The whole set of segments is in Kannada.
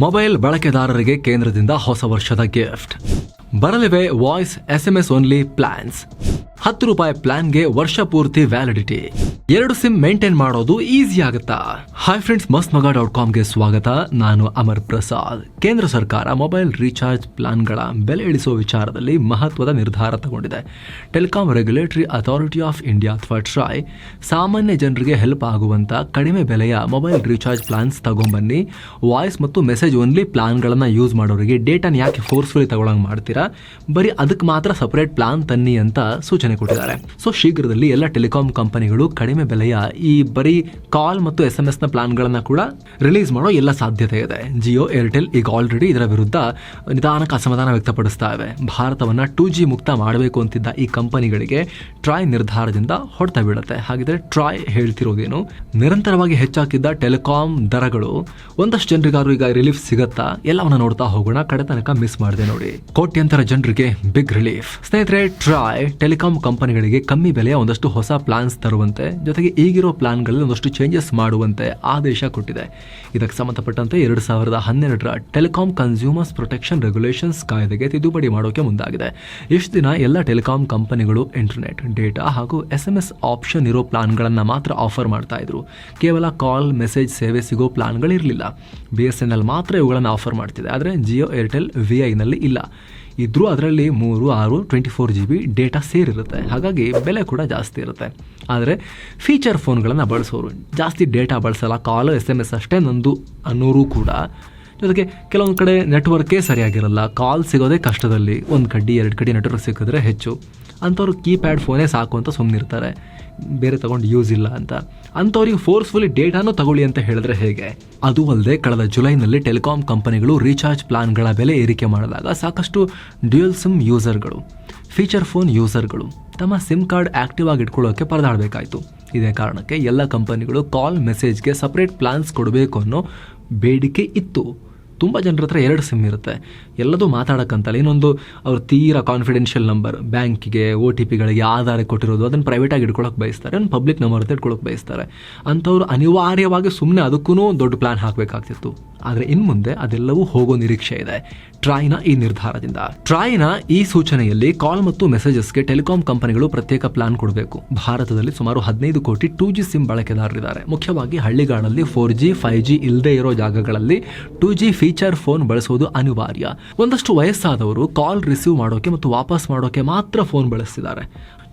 ಮೊಬೈಲ್ ಬಳಕೆದಾರರಿಗೆ ಕೇಂದ್ರದಿಂದ ಹೊಸ ವರ್ಷದ ಗಿಫ್ಟ್ ಬರಲಿವೆ voice S M S only plans ಹತ್ತು ರೂಪಾಯಿ ಪ್ಲಾನ್ಗೆ ವರ್ಷ ಪೂರ್ತಿ ವ್ಯಾಲಿಡಿಟಿ ಎರಡು ಸಿಮ್ ಮೇಂಟೈನ್ ಮಾಡೋದು ಈಸಿ ಆಗುತ್ತಾ? ಹಾಯ್ ಫ್ರೆಂಡ್ಸ್ ಮಸ್ತ್ ಮಗ ಡಾಟ್ ಕಾಮ್ಗೆ ಸ್ವಾಗತ. ನಾನು ಅಮರ್ ಪ್ರಸಾದ್. ಕೇಂದ್ರ ಸರ್ಕಾರ ಮೊಬೈಲ್ ರೀಚಾರ್ಜ್ ಪ್ಲಾನ್ಗಳ ಬೆಲೆ ಇಳಿಸುವ ವಿಚಾರದಲ್ಲಿ ಮಹತ್ವದ ನಿರ್ಧಾರ ತಗೊಂಡಿದೆ. Telecom regulatory authority of India ಅಥವಾ ಟ್ರಾಯ್ ಸಾಮಾನ್ಯ ಜನರಿಗೆ ಹೆಲ್ಪ್ ಆಗುವಂತ ಕಡಿಮೆ ಬೆಲೆಯ ಮೊಬೈಲ್ ರೀಚಾರ್ಜ್ ಪ್ಲಾನ್ಸ್ ತಗೊಂಬನ್ನಿ. ವಾಯ್ಸ್ ಮತ್ತು ಮೆಸೇಜ್ ಓನ್ಲಿ ಪ್ಲಾನ್ಗಳನ್ನ ಯೂಸ್ ಮಾಡೋರಿಗೆ ಡೇಟಾನ ಯಾಕೆ ಫೋರ್ಸ್ಫುಲಿ ತಗೊಳಂಗ್ ಮಾಡ್ತೀರಾ? ಬರೀ ಅದಕ್ಕೆ ಮಾತ್ರ ಸಪರೇಟ್ ಪ್ಲಾನ್ ತನ್ನಿ ಅಂತ ಸೂಚನೆ ಕೊಟ್ಟಿದ್ದಾರೆ. ಸೊ ಶೀಘ್ರದಲ್ಲಿ ಎಲ್ಲ ಟೆಲಿಕಾಂ ಕಂಪನಿಗಳು ಕಡಿಮೆ ಬೆಲೆಯ ಈ ಬರೀ ಕಾಲ್ ಮತ್ತು ಎಸ್ನ ಪ್ಲಾನ್ಗಳನ್ನ ಕೂಡ ರಿಲೀಸ್ ಮಾಡೋ ಎಲ್ಲ ಸಾಧ್ಯತೆ ಇದೆ. ಜಿಯೋ ಏರ್ಟೆಲ್ ಈಗ ಆಲ್ರೆಡಿ ಇದರ ವಿರುದ್ಧ ನಿಧಾನಕ್ಕೆ ಅಸಮಾಧಾನ ವ್ಯಕ್ತಪಡಿಸ್ತಾ ಇವೆ. ಭಾರತವನ್ನ ಟೂ ಜಿ ಮುಕ್ತ ಮಾಡಬೇಕು ಅಂತಿದ್ದ ಈ ಕಂಪನಿಗಳಿಗೆ ಟ್ರಾಯ್ ನಿರ್ಧಾರದಿಂದ ಹೊಡೆತ ಬೀಳುತ್ತೆ ಹಾಗಿದ್ರೆ ಟ್ರಾಯ್ ಹೇಳ್ತಿರೋದೇನು? ನಿರಂತರವಾಗಿ ಹೆಚ್ಚಾಕಿದ್ದ ಟೆಲಿಕಾಮ್ ದರಗಳು ಒಂದಷ್ಟು ಜನರಿಗಾರು ಈಗ ರಿಲೀಫ್ ಸಿಗತ್ತಾ? ಎಲ್ಲವನ್ನ ನೋಡ್ತಾ ಹೋಗೋಣ. ಕಡೆ ತನಕ ಮಿಸ್ ಮಾಡಿದೆ ನೋಡಿ. ಕೋಟ್ಯಂತರ ಜನರಿಗೆ ಬಿಗ್ ರಿಲೀಫ್ ಸ್ನೇಹಿತರೆ ಟ್ರಾಯ್ ಟೆಲಿಕಾಂ ಕಂಪನಿಗಳಿಗೆ ಕಮ್ಮಿ ಬೆಲೆಯ ಒಂದಷ್ಟು ಹೊಸ ಪ್ಲಾನ್ಸ್ ತರುವಂತೆ ಜೊತೆಗೆ ಈಗಿರೋ ಪ್ಲಾನ್ಗಳಲ್ಲಿ ಒಂದಷ್ಟು ಚೇಂಜಸ್ ಮಾಡುವಂತೆ ಆದೇಶ ಕೊಟ್ಟಿದೆ. ಇದಕ್ಕೆ ಸಂಬಂಧಪಟ್ಟಂತೆ ಎರಡು ಸಾವಿರದ ಹನ್ನೆರಡರ ಟೆಲಿಕಾಂ ಕನ್ಸ್ಯೂಮರ್ಸ್ ಪ್ರೊಟೆಕ್ಷನ್ ರೆಗ್ಯುಲೇಷನ್ಸ್ ಕಾಯ್ದೆಗೆ ತಿದ್ದುಪಡಿ ಮಾಡೋಕೆ ಮುಂದಾಗಿದೆ. ಇಷ್ಟು ದಿನ ಎಲ್ಲ ಟೆಲಿಕಾಂ ಕಂಪನಿಗಳು ಇಂಟರ್ನೆಟ್ ಡೇಟಾ ಹಾಗೂ ಎಸ್ ಎಂ ಎಸ್ ಆಪ್ಷನ್ ಇರೋ ಪ್ಲಾನ್ಗಳನ್ನು ಮಾತ್ರ ಆಫರ್ ಮಾಡ್ತಾ ಇದ್ರು. ಕೇವಲ ಕಾಲ್ ಮೆಸೇಜ್ ಸೇವೆ ಸಿಗೋ ಪ್ಲಾನ್ಗಳಿರಲಿಲ್ಲ. ಬಿ ಎಸ್ ಎನ್ ಎಲ್ ಮಾತ್ರ ಇವುಗಳನ್ನು ಆಫರ್ ಮಾಡ್ತಿದೆ. ಆದರೆ ಜಿಯೋ ಏರ್ಟೆಲ್ ವಿ ಐನಲ್ಲಿ ಇಲ್ಲ. ಇದ್ರೂ ಅದರಲ್ಲಿ ಮೂರು, ಆರು twenty four G B data ಸೇರಿರುತ್ತೆ. ಹಾಗಾಗಿ ಬೆಲೆ ಕೂಡ ಜಾಸ್ತಿ ಇರುತ್ತೆ. ಆದರೆ ಫೀಚರ್ ಫೋನ್ಗಳನ್ನು ಬಳಸೋರು, ಜಾಸ್ತಿ ಡೇಟಾ ಬಳಸಲ್ಲ, ಕಾಲ್ ಎಸ್ ಎಂ ಎಸ್ ಅಷ್ಟೇ ನಂದು ಅನ್ನೋರು ಕೂಡ. ಜೊತೆಗೆ ಕೆಲವೊಂದು ಕಡೆ ನೆಟ್ವರ್ಕೇ ಸರಿಯಾಗಿರಲ್ಲ ಕಾಲ್ ಸಿಗೋದೇ ಕಷ್ಟದಲ್ಲಿ. ಒಂದು ಕಡ್ಡಿ, ಎರಡು ಕಡ್ಡಿ ನೆಟ್ವರ್ಕ್ ಸಿಕ್ಕಿದ್ರೆ ಹೆಚ್ಚು. ಅಂಥವ್ರು ಕೀಪ್ಯಾಡ್ ಫೋನೇ ಸಾಕು ಅಂತ ಸುಮ್ಮನಿರ್ತಾರೆ ಬೇರೆ ತಗೊಂಡು ಯೂಸ್ ಇಲ್ಲ ಅಂತ. ಅಂಥವ್ರಿಗೆ ಫೋರ್ಸ್ಫುಲಿ ಡೇಟಾನು ತಗೊಳ್ಳಿ ಅಂತ ಹೇಳಿದ್ರೆ ಹೇಗೆ? ಅದು ಅಲ್ಲದೆ ಕಳೆದ ಜುಲೈನಲ್ಲಿ ಟೆಲಿಕಾಂ ಕಂಪನಿಗಳು ರೀಚಾರ್ಜ್ ಪ್ಲಾನ್ಗಳ ಬೆಲೆ ಏರಿಕೆ ಮಾಡಿದಾಗ ಸಾಕಷ್ಟು ಡ್ಯೂಯಲ್ ಸಿಮ್ ಯೂಸರ್ಗಳು ಫೀಚರ್ ಫೋನ್ ಯೂಸರ್ಗಳು ತಮ್ಮ ಸಿಮ್ ಕಾರ್ಡ್ ಆಕ್ಟಿವ್ ಆಗಿ ಇಟ್ಕೊಳ್ಳೋಕೆ ಪರದಾಡಬೇಕಾಯಿತು. ಇದೇ ಕಾರಣಕ್ಕೆ ಎಲ್ಲ ಕಂಪನಿಗಳು ಕಾಲ್ ಮೆಸೇಜ್ಗೆ ಸಪ್ರೇಟ್ ಪ್ಲಾನ್ಸ್ ಕೊಡಬೇಕು ಅನ್ನೋ ಬೇಡಿಕೆ ಇತ್ತು. ತುಂಬ ಜನರ ಹತ್ರ ಎರಡು ಸಿಮ್ ಇರುತ್ತೆ. ಎಲ್ಲದೂ ಮಾತಾಡೋಕ್ಕಂತಲ್ಲ. ಇನ್ನೊಂದು ಅವ್ರು ತೀರಾ ಕಾನ್ಫಿಡೆನ್ಷಿಯಲ್ ನಂಬರ್ ಬ್ಯಾಂಕಿಗೆ ಒ ಟಿ ಪಿಗಳಿಗೆ ಆಧಾರ ಕೊಟ್ಟಿರೋದು, ಅದನ್ನು ಪ್ರೈವೇಟಾಗಿ ಇಟ್ಕೊಳ್ಳೋಕೆ ಬಯಸ್ತಾರೆ. ಒಂದು ಪಬ್ಲಿಕ್ ನಂಬರ್ ಅಂತ ಇಟ್ಕೊಳ್ಳೋಕೆ ಬಯಸ್ತಾರೆ. ಅಂಥವ್ರು ಅನಿವಾರ್ಯವಾಗಿ ಸುಮ್ಮನೆ ಅದಕ್ಕೂ ದೊಡ್ಡ ಪ್ಲ್ಯಾನ್ ಹಾಕಬೇಕಾಗ್ತಿತ್ತು. ಆದರೆ ಇನ್ನು ಮುಂದೆ ಅದೆಲ್ಲವೂ ಹೋಗೋ ನಿರೀಕ್ಷೆ ಇದೆ. ಟ್ರಾಯ್ನ ಈ ನಿರ್ಧಾರದಿಂದ. ಟ್ರಾಯ್ನ ಈ ಸೂಚನೆಯಲ್ಲಿ ಕಾಲ್ ಮತ್ತು ಮೆಸೇಜಸ್ಗೆ ಟೆಲಿಕಾಂ ಕಂಪನಿಗಳು ಪ್ರತ್ಯೇಕ ಪ್ಲಾನ್ ಕೊಡಬೇಕು. ಭಾರತದಲ್ಲಿ ಸುಮಾರು ಹದಿನೈದು ಕೋಟಿ ಟೂ ಜಿ ಸಿಮ್ ಬಳಕೆದಾರರಿದ್ದಾರೆ. ಮುಖ್ಯವಾಗಿ ಹಳ್ಳಿಗಳಲ್ಲಿ ಫೋರ್ ಜಿ, ಫೈವ್ ಜಿ ಇಲ್ಲದೆ ಇರೋ ಜಾಗಗಳಲ್ಲಿ ಟೂ ಜಿ ಫೀಚರ್ ಫೋನ್ ಬಳಸುವುದು ಅನಿವಾರ್ಯ. ಒಂದಷ್ಟು ವಯಸ್ಸಾದವರು ಕಾಲ್ ರಿಸೀವ್ ಮಾಡೋಕೆ ಮತ್ತು ವಾಪಸ್ ಮಾಡೋಕೆ ಮಾತ್ರ ಫೋನ್ ಬಳಸ್ತಿದ್ದಾರೆ.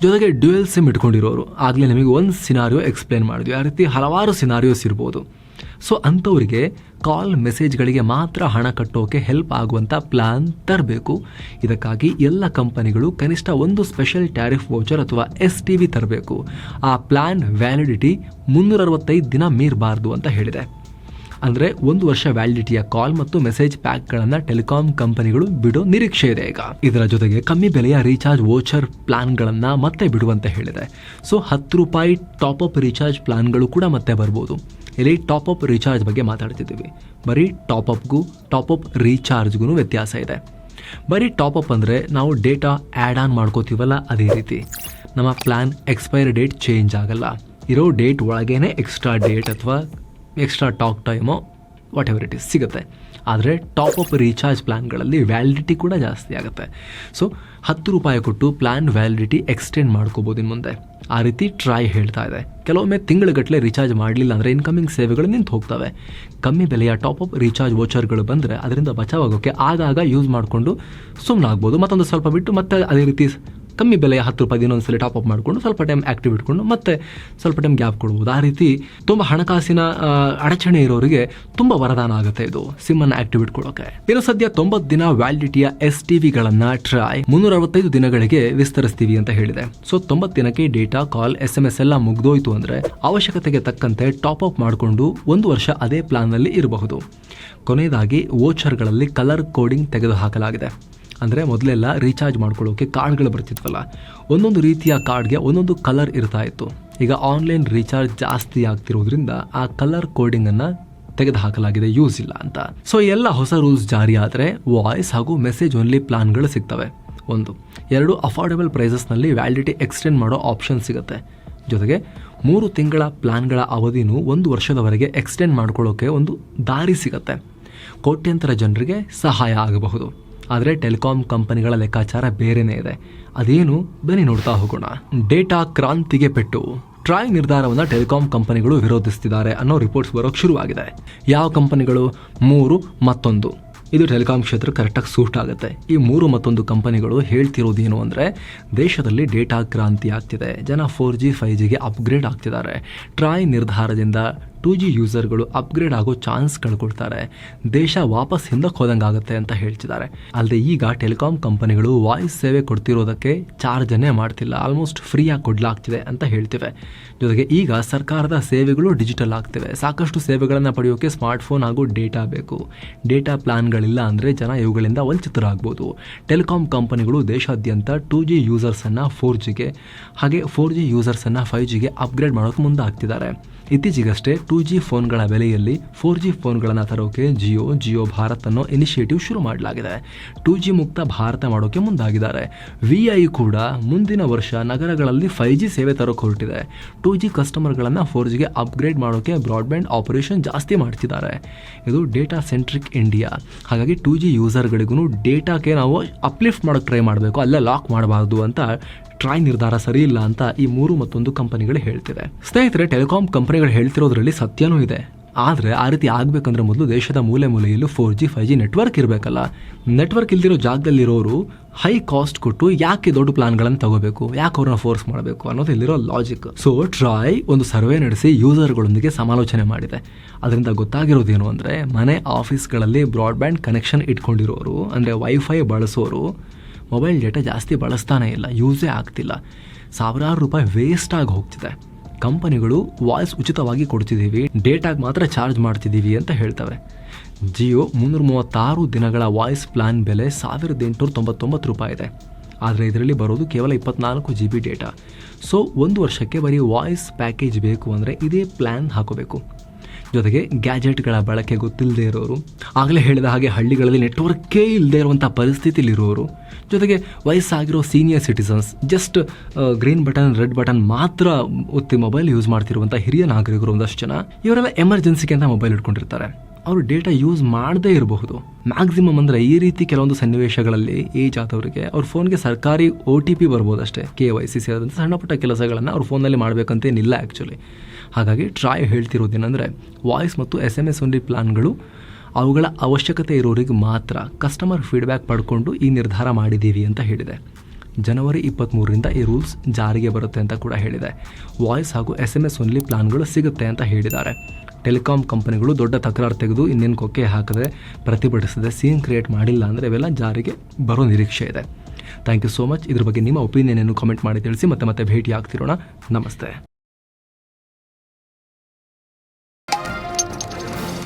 ಜೊತೆಗೆ ಡ್ಯೂಯಲ್ ಸಿಮ್ ಇಟ್ಕೊಂಡಿರೋರು. ಆಗಲೇ ನಿಮಗೆ ಒಂದು ಸಿನಾರಿಯೋ ಎಕ್ಸ್ಪ್ಲೇನ್ ಮಾಡಿದ್ವಿ. ಆ ರೀತಿ ಹಲವಾರು ಸಿನಾರಿಯೋಸ್ ಇರ್ಬೋದು. ಸೊ ಅಂಥವ್ರಿಗೆ ಕಾಲ್ ಮೆಸೇಜ್ಗಳಿಗೆ ಮಾತ್ರ ಹಣ ಕಟ್ಟೋಕೆ ಹೆಲ್ಪ್ ಆಗುವಂಥ ಪ್ಲ್ಯಾನ್ ತರಬೇಕು. ಇದಕ್ಕಾಗಿ ಎಲ್ಲ ಕಂಪನಿಗಳು ಕನಿಷ್ಠ ಒಂದು ಸ್ಪೆಷಲ್ ಟ್ಯಾರಿಫ್ ವೋಚರ್ ಅಥವಾ ಎಸ್ ಟಿ ವಿ ತರಬೇಕು. ಆ ಪ್ಲ್ಯಾನ್ ವ್ಯಾಲಿಡಿಟಿ ಮುನ್ನೂರ ಅರವತ್ತೈದು ದಿನ ಮೀರಬಾರ್ದು ಅಂತ ಹೇಳಿದೆ. ಅಂದರೆ ಒಂದು ವರ್ಷ ವ್ಯಾಲಿಡಿಟಿಯ ಕಾಲ್ ಮತ್ತು ಮೆಸೇಜ್ ಪ್ಯಾಕ್ಗಳನ್ನು ಟೆಲಿಕಾಂ ಕಂಪನಿಗಳು ಬಿಡೋ ನಿರೀಕ್ಷೆ ಇದೆ ಈಗ. ಇದರ ಜೊತೆಗೆ ಕಮ್ಮಿ ಬೆಲೆಯ ರೀಚಾರ್ಜ್ ವೋಚರ್ ಪ್ಲಾನ್ಗಳನ್ನು ಮತ್ತೆ ಬಿಡುವಂತೆ ಹೇಳಿದೆ. ಸೊ ಹತ್ತು ರೂಪಾಯಿ ಟಾಪ್ ಅಪ್ ರೀಚಾರ್ಜ್ ಪ್ಲಾನ್ಗಳು ಕೂಡ ಮತ್ತೆ ಬರ್ಬೋದು. ಇಲ್ಲಿ ಟಾಪ್ ಅಪ್ ರೀಚಾರ್ಜ್ ಬಗ್ಗೆ ಮಾತಾಡ್ತಿದ್ದೀವಿ. ಬರೀ ಟಾಪ್ ಅಪ್ಗೂ ಟಾಪ್ ಅಪ್ ರೀಚಾರ್ಜ್ಗೂ ವ್ಯತ್ಯಾಸ ಇದೆ. ಬರೀ ಟಾಪ್ ಅಪ್ ಅಂದರೆ ನಾವು ಡೇಟಾ ಆ್ಯಡ್ ಆನ್ ಮಾಡ್ಕೋತೀವಲ್ಲ ಅದೇ ರೀತಿ. ನಮ್ಮ ಪ್ಲ್ಯಾನ್ ಎಕ್ಸ್ಪೈರಿ ಡೇಟ್ ಚೇಂಜ್ ಆಗಲ್ಲ. ಇರೋ ಡೇಟ್ ಒಳಗೇನೆ ಎಕ್ಸ್ಟ್ರಾ ಡೇಟ್ ಅಥವಾ ಎಕ್ಸ್ಟ್ರಾ ಟಾಕ್ ಟೈಮೋ ವಾಟ್ ಎವರ್ ಇಟ್ ಇಸ್ ಸಿಗುತ್ತೆ. ಆದರೆ ಟಾಪ್ ಅಪ್ ರೀಚಾರ್ಜ್ ಪ್ಲ್ಯಾನ್ಗಳಲ್ಲಿ ವ್ಯಾಲಿಡಿಟಿ ಕೂಡ ಜಾಸ್ತಿ ಆಗುತ್ತೆ. ಸೊ ಹತ್ತು ರೂಪಾಯಿ ಕೊಟ್ಟು ಪ್ಲ್ಯಾನ್ ವ್ಯಾಲಿಡಿಟಿ ಎಕ್ಸ್ಟೆಂಡ್ ಮಾಡ್ಕೋಬೋದು ಇನ್ನು ಮುಂದೆ. ಆ ರೀತಿ ಟ್ರೈ ಹೇಳ್ತಾ ಇದೆ. ಕೆಲವೊಮ್ಮೆ ತಿಂಗಳುಗಟ್ಟಲೆ ರೀಚಾರ್ಜ್ ಮಾಡಲಿಲ್ಲ ಅಂದರೆ ಇನ್ಕಮಿಂಗ್ ಸೇವೆಗಳು ನಿಂತು ಹೋಗ್ತವೆ. ಕಮ್ಮಿ ಬೆಲೆಯ ಟಾಪ್ ಅಪ್ ರೀಚಾರ್ಜ್ ವೋಚರ್ಗಳು ಬಂದರೆ ಅದರಿಂದ ಬಚಾವಾಗೋಕ್ಕೆ ಆಗಾಗ ಯೂಸ್ ಮಾಡಿಕೊಂಡು ಸುಮ್ಮನಾಗ್ಬೋದು ಮತ್ತೊಂದು ಸ್ವಲ್ಪ ಬಿಟ್ಟು ಮತ್ತೆ ಅದೇ ರೀತಿ ಕಮ್ಮಿ ಬೆಲೆಯ ಹತ್ತು ರೂಪಾಯಿ ಇನ್ನೊಂದ್ಸಲ ಟಾಪ್ ಅಪ್ ಮಾಡಿಕೊಂಡು ಸ್ವಲ್ಪ ಟೈಮ್ ಆಕ್ಟಿವ್ ಇಟ್ಕೊಂಡು ಮತ್ತೆ ಸ್ವಲ್ಪ ಟೈಮ್ ಗ್ಯಾಪ್ ಕೊಡ್ಬೋದು. ಆ ರೀತಿ ತುಂಬ ಹಣಕಾಸಿನ ಅಡಚಣೆ ಇರೋರಿಗೆ ತುಂಬ ವರದಾನ ಆಗುತ್ತೆ ಇದು. ಸಿಮ್ಮನ್ನು ಆಕ್ಟಿವ್ ಇಟ್ಕೊಳ್ಳೋಕೆ ಇನ್ನು ಸದ್ಯ ತೊಂಬತ್ತು ದಿನ ವ್ಯಾಲಿಡಿಟಿಯ ಎಸ್ ಟಿ ವಿಗಳನ್ನ ಟ್ರೈ ಮುನ್ನೂರ ಅರವತ್ತೈದು ದಿನಗಳಿಗೆ ವಿಸ್ತರಿಸ್ತೀವಿ ಅಂತ ಹೇಳಿದೆ. ಸೊ ತೊಂಬತ್ತು ದಿನಕ್ಕೆ data call S M S ಎಲ್ಲ ಮುಗ್ದೋಯ್ತು ಅಂದ್ರೆ ಅವಶ್ಯಕತೆಗೆ ತಕ್ಕಂತೆ ಟಾಪ್ ಅಪ್ ಮಾಡಿಕೊಂಡು ಒಂದು ವರ್ಷ ಅದೇ ಪ್ಲಾನ್ನಲ್ಲಿ ಇರಬಹುದು. ಕೊನೆಯದಾಗಿ ವೋಚರ್ಗಳಲ್ಲಿ ಕಲರ್ ಕೋಡಿಂಗ್ ತೆಗೆದುಹಾಕಲಾಗಿದೆ. ಅಂದರೆ ಮೊದಲೆಲ್ಲ ರೀಚಾರ್ಜ್ ಮಾಡ್ಕೊಳ್ಳೋಕೆ ಕಾರ್ಡ್ಗಳು ಬರ್ತಿದ್ವಲ್ಲ, ಒಂದೊಂದು ರೀತಿಯ ಕಾರ್ಡ್ಗೆ ಒಂದೊಂದು ಕಲರ್ ಇರ್ತಾ ಇತ್ತು. ಈಗ ಆನ್ಲೈನ್ ರೀಚಾರ್ಜ್ ಜಾಸ್ತಿ ಆಗ್ತಿರೋದ್ರಿಂದ ಆ ಕಲರ್ ಕೋಡಿಂಗನ್ನು ತೆಗೆದುಹಾಕಲಾಗಿದೆ ಯೂಸ್ ಇಲ್ಲ ಅಂತ. ಸೊ ಎಲ್ಲ ಹೊಸ ರೂಲ್ಸ್ ಜಾರಿ ಆದರೆ ವಾಯ್ಸ್ ಹಾಗೂ ಮೆಸೇಜ್ ಓನ್ಲಿ ಪ್ಲಾನ್ಗಳು ಸಿಗ್ತವೆ. ಒಂದು, ಎರಡು ಅಫೋರ್ಡೆಬಲ್ ಪ್ರೈಸಸ್ನಲ್ಲಿ ವ್ಯಾಲಿಡಿಟಿ ಎಕ್ಸ್ಟೆಂಡ್ ಮಾಡೋ ಆಪ್ಷನ್ ಸಿಗುತ್ತೆ. ಜೊತೆಗೆ ಮೂರು ತಿಂಗಳ ಪ್ಲಾನ್ಗಳ ಅವಧಿನೂ ಒಂದು ವರ್ಷದವರೆಗೆ ಎಕ್ಸ್ಟೆಂಡ್ ಮಾಡ್ಕೊಳ್ಳೋಕೆ ಒಂದು ದಾರಿ ಸಿಗುತ್ತೆ. ಕೋಟ್ಯಂತರ ಜನರಿಗೆ ಸಹಾಯ ಆಗಬಹುದು. ಆದರೆ ಟೆಲಿಕಾಂ ಕಂಪನಿಗಳ ಲೆಕ್ಕಾಚಾರ ಬೇರೆನೇ ಇದೆ. ಅದೇನು? ಬನ್ನಿ ನೋಡ್ತಾ ಹೋಗೋಣ. ಡೇಟಾ ಕ್ರಾಂತಿಗೆ ಪೆಟ್ಟು. ಟ್ರಾಯ್ ನಿರ್ಧಾರವನ್ನು ಟೆಲಿಕಾಂ ಕಂಪನಿಗಳು ವಿರೋಧಿಸ್ತಿದ್ದಾರೆ ಅನ್ನೋ ರಿಪೋರ್ಟ್ಸ್ ಬರೋಕ್ಕೆ ಶುರುವಾಗಿದೆ. ಯಾವ ಕಂಪನಿಗಳು? ಮೂರು, ಮತ್ತೊಂದು. ಇದು ಟೆಲಿಕಾಂ ಕ್ಷೇತ್ರ ಕರೆಕ್ಟಾಗಿ ಸೂಟ್ ಆಗುತ್ತೆ. ಈ ಮೂರು, ಮತ್ತೊಂದು ಕಂಪನಿಗಳು ಹೇಳ್ತಿರೋದೇನು ಅಂದರೆ, ದೇಶದಲ್ಲಿ ಡೇಟಾ ಕ್ರಾಂತಿ ಆಗ್ತಿದೆ. ಜನ ಫೋರ್ ಜಿ ಫೈವ್ ಜಿಗೆ ಅಪ್ಗ್ರೇಡ್ ಆಗ್ತಿದ್ದಾರೆ. ಟ್ರಾಯ್ ನಿರ್ಧಾರದಿಂದ ಟೂ ಜಿ ಯೂಸರ್ಗಳು ಅಪ್ಗ್ರೇಡ್ ಆಗೋ ಚಾನ್ಸ್ ಕಳ್ಕೊಳ್ತಾರೆ. ದೇಶ ವಾಪಸ್ ಹಿಂದಕ್ಕೆ ಹೋದಂಗೆ ಆಗುತ್ತೆ ಅಂತ ಹೇಳ್ತಿದ್ದಾರೆ. ಅಲ್ಲದೆ ಈಗ ಟೆಲಿಕಾಂ ಕಂಪನಿಗಳು ವಾಯ್ಸ್ ಸೇವೆ ಕೊಡ್ತಿರೋದಕ್ಕೆ ಚಾರ್ಜನ್ನೇ ಮಾಡ್ತಿಲ್ಲ. ಆಲ್ಮೋಸ್ಟ್ ಫ್ರೀಯಾಗಿ ಕೊಡ್ಲಾಗ್ತಿದೆ ಅಂತ ಹೇಳ್ತಿವೆ. ಜೊತೆಗೆ ಈಗ ಸರ್ಕಾರದ ಸೇವೆಗಳು ಡಿಜಿಟಲ್ ಆಗ್ತಿವೆ. ಸಾಕಷ್ಟು ಸೇವೆಗಳನ್ನು ಪಡೆಯೋಕೆ ಸ್ಮಾರ್ಟ್ಫೋನ್ ಹಾಗೂ ಡೇಟಾ ಬೇಕು. ಡೇಟಾ ಪ್ಲಾನ್ಗಳಿಲ್ಲ ಅಂದರೆ ಜನ ಇವುಗಳಿಂದ ವಂಚಿತರಾಗ್ಬೋದು. ಟೆಲಿಕಾಂ ಕಂಪನಿಗಳು ದೇಶಾದ್ಯಂತ ಟೂ ಜಿ ಯೂಸರ್ಸನ್ನು ಫೋರ್ ಜಿಗೆ ಹಾಗೆ ಫೋರ್ ಜಿ ಯೂಸರ್ಸನ್ನು ಫೈವ್ ಜಿಗೆ ಅಪ್ಗ್ರೇಡ್ ಮಾಡೋಕೆ ಮುಂದಾಗ್ತಿದ್ದಾರೆ. ಇತ್ತೀಚೆಗಷ್ಟೇ ಟೂ ಜಿ ಫೋನ್ಗಳ ಬೆಲೆಯಲ್ಲಿ ಫೋರ್ ಜಿ ಫೋನ್ಗಳನ್ನು ತರೋಕೆ ಜಿಯೋ ಜಿಯೋ ಭಾರತ್ ಅನ್ನೋ ಇನಿಷಿಯೇಟಿವ್ ಶುರು ಮಾಡಲಾಗಿದೆ. ಟೂ ಜಿ ಮುಕ್ತ ಭಾರತ ಮಾಡೋಕೆ ಮುಂದಾಗಿದ್ದಾರೆ. ವಿ ಐ ಕೂಡ ಮುಂದಿನ ವರ್ಷ ನಗರಗಳಲ್ಲಿ ಫೈವ್ ಜಿ ಸೇವೆ ತರೋಕೆ ಹೊರಟಿದೆ. ಟೂ ಜಿ ಕಸ್ಟಮರ್ಗಳನ್ನು ಫೋರ್ ಜಿಗೆ ಅಪ್ಗ್ರೇಡ್ ಮಾಡೋಕೆ ಬ್ರಾಡ್ಬ್ಯಾಂಡ್ ಆಪರೇಷನ್ ಜಾಸ್ತಿ ಮಾಡ್ತಿದ್ದಾರೆ. ಇದು ಡೇಟಾ ಸೆಂಟ್ರಿಕ್ ಇಂಡಿಯಾ. ಹಾಗಾಗಿ ಟೂ ಜಿ ಯೂಸರ್ಗಳಿಗೂ ಡೇಟಾಕ್ಕೆ ನಾವು ಅಪ್ಲಿಫ್ಟ್ ಮಾಡೋಕ್ಕೆ ಟ್ರೈ ಮಾಡಬೇಕು, ಅಲ್ಲೇ ಲಾಕ್ ಮಾಡಬಾರ್ದು ಅಂತ ಟ್ರಾಯ್ ನಿರ್ಧಾರ ಸರಿ ಇಲ್ಲ ಅಂತ ಈ ಮೂರು ಮತ್ತೊಂದು ಕಂಪನಿಗಳು ಹೇಳ್ತಿದೆ ಸ್ನೇಹಿತರೆ ಟೆಲಿಕಾಂ ಕಂಪನಿಗಳು ಹೇಳ್ತಿರೋದ್ರಲ್ಲಿ ಸತ್ಯನೂ ಇದೆ. ಆದರೆ ಆ ರೀತಿ ಆಗಬೇಕಂದ್ರೆ ಮೊದಲು ದೇಶದ ಮೂಲೆ ಮೂಲೆಯಲ್ಲೂ four G five G network ಇರಬೇಕಲ್ಲ. ನೆಟ್ವರ್ಕ್ ಇಲ್ದಿರೋ ಜಾಗದಲ್ಲಿರೋರು ಹೈ ಕಾಸ್ಟ್ ಕೊಟ್ಟು ಯಾಕೆ ದೊಡ್ಡ ಪ್ಲಾನ್ಗಳನ್ನು ತಗೋಬೇಕು? ಯಾಕೆ ಅವ್ರನ್ನ ಫೋರ್ಸ್ ಮಾಡಬೇಕು? ಅನ್ನೋದು ಇಲ್ಲಿರೋ ಲಾಜಿಕ್ ಸೊ ಟ್ರಾಯ್ ಒಂದು ಸರ್ವೆ ನಡೆಸಿ ಯೂಸರ್ಗಳೊಂದಿಗೆ ಸಮಾಲೋಚನೆ ಮಾಡಿದೆ. ಅದರಿಂದ ಗೊತ್ತಾಗಿರೋದೇನು ಅಂದರೆ ಮನೆ ಆಫೀಸ್ಗಳಲ್ಲಿ ಬ್ರಾಡ್ಬ್ಯಾಂಡ್ ಕನೆಕ್ಷನ್ ಇಟ್ಕೊಂಡಿರೋರು, ಅಂದರೆ ವೈಫೈ ಬಳಸೋರು ಮೊಬೈಲ್ ಡೇಟಾ ಜಾಸ್ತಿ ಬಳಸ್ತಾನೇ ಇಲ್ಲ ಯೂಸೇ ಆಗ್ತಿಲ್ಲ. ಸಾವಿರಾರು ರೂಪಾಯಿ ವೇಸ್ಟ್ ಆಗಿ ಹೋಗ್ತಿದೆ. ಕಂಪನಿಗಳು ವಾಯ್ಸ್ ಉಚಿತವಾಗಿ ಕೊಡ್ತಿದ್ದೀವಿ ಡೇಟಾಗೆ ಮಾತ್ರ ಚಾರ್ಜ್ ಮಾಡ್ತಿದ್ದೀವಿ ಅಂತ ಹೇಳ್ತವೆ. ಜಿಯೋ ಮುನ್ನೂರ ಮೂವತ್ತಾರು ದಿನಗಳ ವಾಯ್ಸ್ ಪ್ಲಾನ್ ಬೆಲೆ ಸಾವಿರದ ಎಂಟುನೂರ ತೊಂಬತ್ತೊಂಬತ್ತು ರೂಪಾಯಿ ಇದೆ. ಆದರೆ ಇದರಲ್ಲಿ ಬರೋದು ಕೇವಲ ಇಪ್ಪತ್ನಾಲ್ಕು ಜಿ ಬಿ ಡೇಟಾ ಸೊ ಒಂದು ವರ್ಷಕ್ಕೆ ಬರೀ ವಾಯ್ಸ್ ಪ್ಯಾಕೇಜ್ ಬೇಕು ಅಂದರೆ ಇದೇ ಪ್ಲ್ಯಾನ್ ಹಾಕೋಬೇಕು. ಜೊತೆಗೆ ಗ್ಯಾಜೆಟ್ಗಳ ಬಳಕೆ ಗೊತ್ತಿಲ್ಲದೆ ಇರೋರು, ಆಗಲೇ ಹೇಳಿದ ಹಾಗೆ ಹಳ್ಳಿಗಳಲ್ಲಿ ನೆಟ್ವರ್ಕೇ ಇಲ್ಲದೆ ಇರುವಂಥ ಪರಿಸ್ಥಿತಿಲಿರೋರು ಜೊತೆಗೆ ವಯಸ್ಸಾಗಿರೋ senior citizens just green button red button ಮಾತ್ರ ಒತ್ತಿ ಮೊಬೈಲ್ ಯೂಸ್ ಮಾಡ್ತಿರುವಂಥ ಹಿರಿಯ ನಾಗರಿಕರು ಒಂದಷ್ಟು ಜನ, ಇವರೆಲ್ಲ ಎಮರ್ಜೆನ್ಸಿಗೆ ಅಂತ ಮೊಬೈಲ್ ಇಟ್ಕೊಂಡಿರ್ತಾರೆ. ಅವರು ಡೇಟಾ ಯೂಸ್ ಮಾಡದೇ ಇರಬಹುದು. ಮ್ಯಾಕ್ಸಿಮಮ್ ಅಂದರೆ ಈ ರೀತಿ ಕೆಲವೊಂದು ಸನ್ನಿವೇಶಗಳಲ್ಲಿ ಏಜ್ ಆದವರಿಗೆ ಅವ್ರ ಫೋನ್ಗೆ ಸರ್ಕಾರಿ ಒ ಟಿ ಪಿ ಬರ್ಬೋದಷ್ಟೇ ಕೆ ವೈ ಸಿ ಸೇರಿದಂಥ ಸಣ್ಣ ಪುಟ್ಟ ಕೆಲಸಗಳನ್ನು ಅವ್ರ ಫೋನಲ್ಲಿ ಮಾಡಬೇಕಂತೇನಿಲ್ಲ ಆ್ಯಕ್ಚುಲಿ ಹಾಗಾಗಿ ಟ್ರಾಯ್ ಹೇಳ್ತಿರೋದೇನೆಂದರೆ ವಾಯ್ಸ್ ಮತ್ತು ಎಸ್ ಎಂ ಎಸ್ ಓನ್ಲಿ ಪ್ಲಾನ್ಗಳು ಅವುಗಳ ಅವಶ್ಯಕತೆ ಇರೋರಿಗೆ ಮಾತ್ರ ಕಸ್ಟಮರ್ ಫೀಡ್ಬ್ಯಾಕ್ ಪಡ್ಕೊಂಡು ಈ ನಿರ್ಧಾರ ಮಾಡಿದ್ದೀವಿ ಅಂತ ಹೇಳಿದೆ. ಜನವರಿ ಇಪ್ಪತ್ತ್ಮೂರರಿಂದ ಈ ರೂಲ್ಸ್ ಜಾರಿಗೆ ಬರುತ್ತೆ ಅಂತ ಕೂಡ ಹೇಳಿದೆ. ವಾಯ್ಸ್ ಹಾಗೂ ಎಸ್ ಎಂ ಎಸ್ ಒನ್ಲಿ ಪ್ಲಾನ್ಗಳು ಸಿಗುತ್ತೆ ಅಂತ ಹೇಳಿದ್ದಾರೆ. ಟೆಲಿಕಾಂ ಕಂಪನಿಗಳು ದೊಡ್ಡ ತಕರಾರು ತೆಗೆದು ಇನ್ನೇನು ಕೊಕ್ಕೆ ಹಾಕದೆ ಪ್ರತಿಭಟಿಸದೆ ಸೀನ್ ಕ್ರಿಯೇಟ್ ಮಾಡಿಲ್ಲ ಅಂದರೆ ಇವೆಲ್ಲ ಜಾರಿಗೆ ಬರೋ ನಿರೀಕ್ಷೆ ಇದೆ. ಥ್ಯಾಂಕ್ ಯು ಸೋ ಮಚ್ ಇದ್ರ ಬಗ್ಗೆ ನಿಮ್ಮ ಒಪಿನಿಯನ್ ಏನು ಕಾಮೆಂಟ್ ಮಾಡಿ ತಿಳಿಸಿ ಮತ್ತೆ ಮತ್ತೆ ಭೇಟಿ ಆಗ್ತಿರೋಣ ನಮಸ್ತೆ.